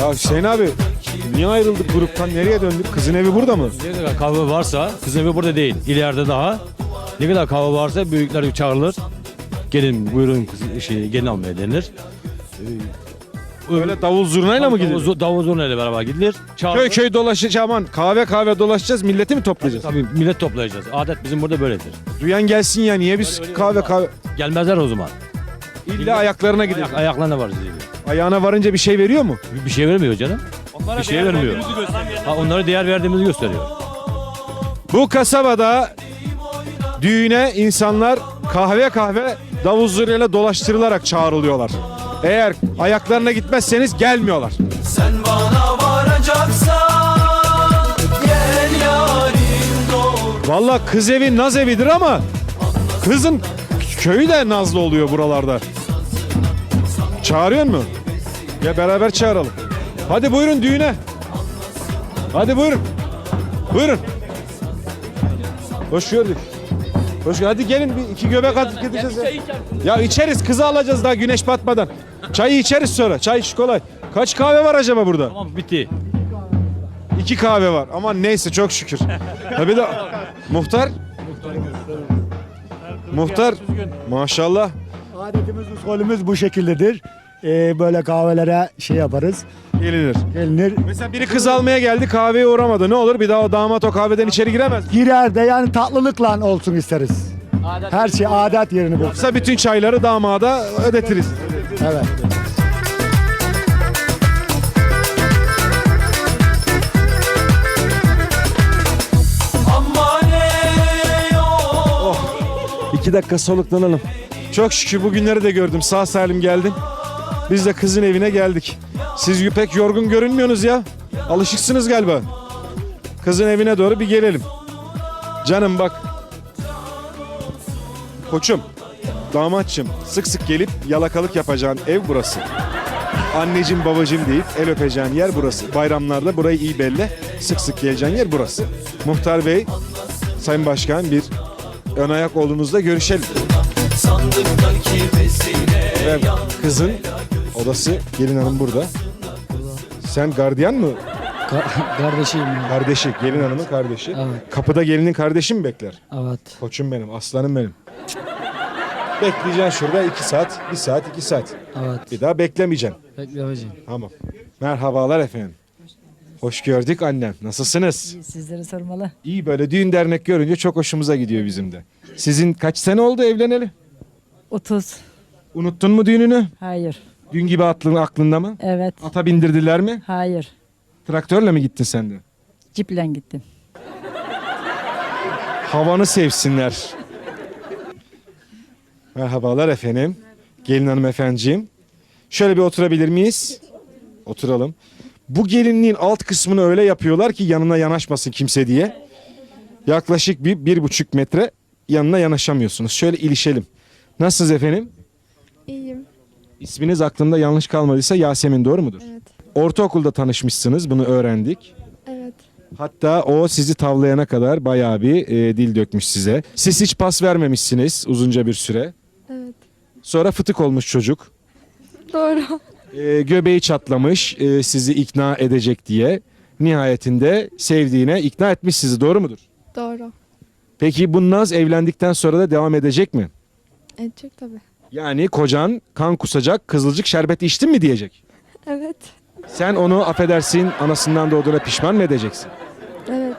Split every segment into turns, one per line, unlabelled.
Ya Hüseyin abi niye ayrıldık gruptan nereye döndük? Kızın evi burada mı?
Ne kadar kahve varsa, kızın evi burada değil. İleride daha. Ne kadar kahve varsa büyükler çağrılır. Gelin buyurun kız, şey, gelin almaya denilir.
Öyle davul zurnayla mı gidiyor?
Davul, davul zurnayla beraber gidilir. Çağrılır.
Köy köy dolaşacağız aman kahve kahve dolaşacağız milleti mi toplayacağız?
Tabii millet toplayacağız. Adet bizim burada böyledir.
Duyan gelsin ya niye biz kahve kahve...
Gelmezler o zaman.
İlla ayaklarına gidiyor.
Ayak, ayaklarına var diye.
Ayağına varınca bir şey veriyor mu?
Bir, bir şey vermiyor canım. bir şey vermiyor. Ha, onlara değer verdiğimizi gösteriyor.
Bu kasabada düğüne insanlar kahve kahve davul zurnayla dolaştırılarak çağrılıyorlar. Eğer ayaklarına gitmezseniz gelmiyorlar.
Sen bana varacaksan Gel yarim doğru
Valla kız evi naz evidir ama kızın köyü de nazlı oluyor buralarda. Çağırıyor mu? Ya beraber çağıralım. Hadi buyurun düğüne. Hadi buyurun. Buyurun. Hoş gördük. Hoş Hadi gelin bir iki göbek atıp gideceğiz ya. Ya içeriz kızı alacağız daha güneş batmadan. Çayı içeriz sonra. Çay iş kolay. Kaç kahve var acaba burada?
Tamam bitti.
İki kahve var. Ama neyse çok şükür. Ha bir de muhtar. Muhtar. Maşallah.
Adetimiz, usulümüz bu şekildedir. Ee, böyle kahvelere şey yaparız.
Gelinir.
Gelinir.
Mesela biri kız almaya geldi kahveye uğramadı. Ne olur bir daha o damat o kahveden içeri giremez.
Girer de yani tatlılıkla olsun isteriz. Her şey adet yerini bulur.
Yoksa bütün çayları damada ödetiriz.
Evet.
Yok
İki dakika soluklanalım. Çok şükür bugünleri de gördüm. Sağ salim geldim. Biz de kızın evine geldik. Siz pek yorgun görünmüyorsunuz ya. Alışıksınız galiba. Kızın evine doğru bir gelelim. Canım bak. Koçum, damatçım sık sık gelip yalakalık yapacağın ev burası. Anneciğim babacığım deyip el öpeceğin yer burası. Bayramlarda burayı iyi belli. Sık sık geleceğin yer burası. Muhtar Bey, Sayın Başkan bir ön ayak olduğunuzda görüşelim. Ve kızın odası gelin hanım burada. Sen gardiyan mı?
Kardeşiyim ya.
Kardeşi, gelin hanımın kardeşi.
Evet.
Kapıda gelinin kardeşi mi bekler?
Evet.
Koçum benim, aslanım benim. Bekleyeceksin şurada iki saat, bir saat, iki saat.
Evet.
Bir daha beklemeyeceksin.
Bekle hocam.
Tamam. Merhabalar efendim. Hoş gördük annem. Nasılsınız?
Sizleri sormalı.
İyi böyle düğün dernek görünce çok hoşumuza gidiyor bizim de. Sizin kaç sene oldu evleneli?
30.
Unuttun mu düğününü?
Hayır.
Dün gibi aklın aklında mı?
Evet.
Ata bindirdiler mi?
Hayır.
Traktörle mi gittin sen de?
Ciple gittim.
Havanı sevsinler. Merhabalar efendim. Gelin hanım efendiciğim. Şöyle bir oturabilir miyiz? Oturalım. Bu gelinliğin alt kısmını öyle yapıyorlar ki yanına yanaşmasın kimse diye. Yaklaşık bir, bir buçuk metre yanına yanaşamıyorsunuz. Şöyle ilişelim. Nasılsınız efendim?
İyiyim.
İsminiz aklımda yanlış kalmadıysa Yasemin doğru mudur?
Evet.
Ortaokulda tanışmışsınız bunu öğrendik.
Evet.
Hatta o sizi tavlayana kadar bayağı bir e, dil dökmüş size. Siz hiç pas vermemişsiniz uzunca bir süre.
Evet.
Sonra fıtık olmuş çocuk.
Doğru.
E, göbeği çatlamış e, sizi ikna edecek diye. Nihayetinde sevdiğine ikna etmiş sizi doğru mudur?
Doğru.
Peki bu naz evlendikten sonra da devam edecek mi?
Edecek tabii.
Yani kocan kan kusacak kızılcık şerbeti içtin mi diyecek.
Evet.
Sen onu affedersin anasından doğduğuna pişman mı edeceksin?
Evet.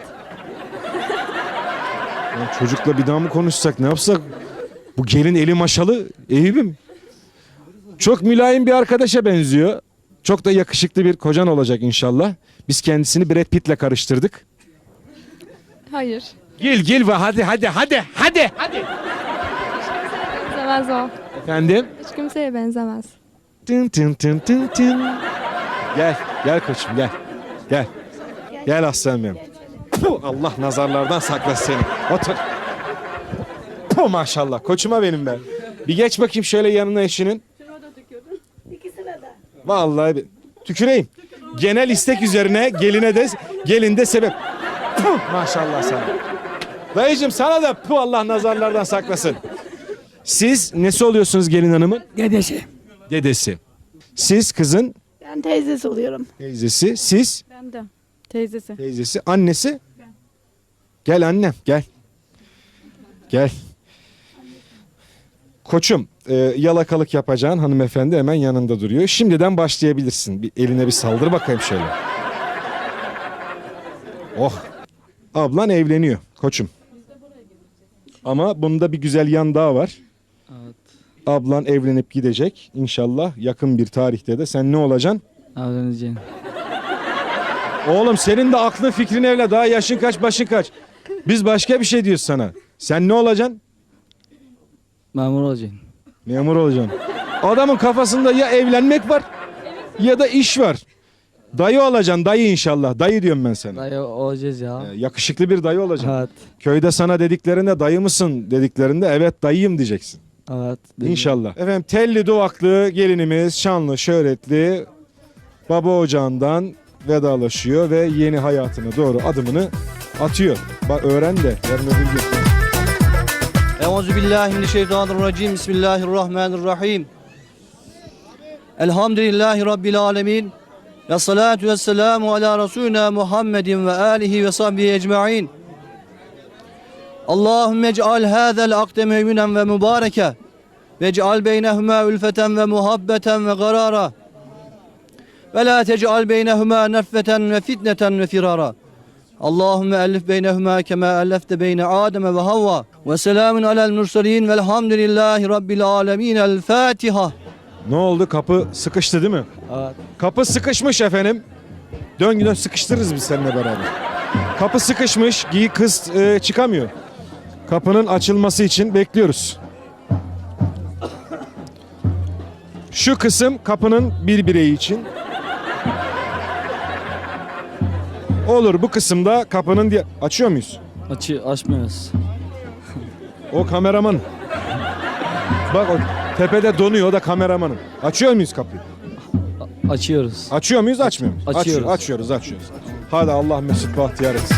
Ya çocukla bir daha mı konuşsak ne yapsak? Bu gelin eli maşalı Eyüp'üm. Çok mülayim bir arkadaşa benziyor. Çok da yakışıklı bir kocan olacak inşallah. Biz kendisini Brad Pitt'le karıştırdık.
Hayır.
Gel gel ve hadi hadi hadi hadi hadi.
Benzemez o.
Efendim?
Hiç kimseye benzemez.
Tın tın tın tın tın. Gel gel koçum gel. Gel. Gel aslanım benim. Puh, Allah nazarlardan saklasın seni. Otur. Puh, maşallah koçuma benim ben. Bir geç bakayım şöyle yanına eşinin. Vallahi bir- tüküreyim. Genel istek üzerine geline de gelin de sebep. Puh, maşallah sana. Dayıcım sana da puh Allah nazarlardan saklasın. Siz nesi oluyorsunuz gelin hanımın?
Dedesi.
Dedesi. Siz kızın
Ben teyzesi oluyorum.
Teyzesi. Siz?
Ben de. Teyzesi.
Teyzesi. Annesi? Gel annem gel. Gel. Koçum e, yalakalık yapacağın hanımefendi hemen yanında duruyor. Şimdiden başlayabilirsin. Bir eline bir saldır bakayım şöyle. Oh. Ablan evleniyor koçum. Ama bunda bir güzel yan daha var.
Evet.
Ablan evlenip gidecek. İnşallah yakın bir tarihte de sen ne olacaksın?
Evleneceğim.
Oğlum senin de aklın fikrin evle daha yaşın kaç başın kaç. Biz başka bir şey diyoruz sana. Sen ne olacaksın?
Memur olacağım.
Memur olacaksın. Adamın kafasında ya evlenmek var ya da iş var. Dayı olacaksın dayı inşallah. Dayı diyorum ben sana.
Dayı olacağız ya.
Ee, Yakışıklı bir dayı olacaksın.
Evet.
Köyde sana dediklerinde dayı mısın dediklerinde evet dayıyım diyeceksin.
Evet.
İnşallah. Efendim telli duvaklı gelinimiz şanlı şöhretli baba ocağından vedalaşıyor ve yeni hayatına doğru adımını atıyor. Bak öğren de yarın öbür gün.
Euzu billahi mineşşeytanirracim. Bismillahirrahmanirrahim. Elhamdülillahi rabbil alamin. Ve salatu ve selamu ala Resulina Muhammedin ve alihi ve sahbihi ecmaîn. Allahümme ec'al hâzel akde müminen ve mübareke. Ve ec'al beynehuma ülfeten ve muhabbeten ve karara. Ve la tec'al beynehuma neffeten ve fitneten ve firara. Allahümme ellif beynehuma kema ellefte beyne Adem ve Havva. Ve selamun alel mursalin velhamdülillahi rabbil alemin. El Fatiha.
Ne oldu kapı sıkıştı değil mi?
Evet.
Kapı sıkışmış efendim. Dön dön sıkıştırırız biz seninle beraber. Kapı sıkışmış giy kız e, çıkamıyor. Kapının açılması için bekliyoruz. Şu kısım kapının bir bireyi için. Olur bu kısımda kapının diye açıyor muyuz?
Açı açmıyoruz.
O kameraman. Bak o tepede donuyor o da kameramanım. Açıyor muyuz kapıyı?
Açıyoruz.
Açıyor muyuz açmıyor muyuz?
Açıyoruz.
Açıyor- açıyoruz açıyoruz. Hadi Allah mesut bahtiyar etsin.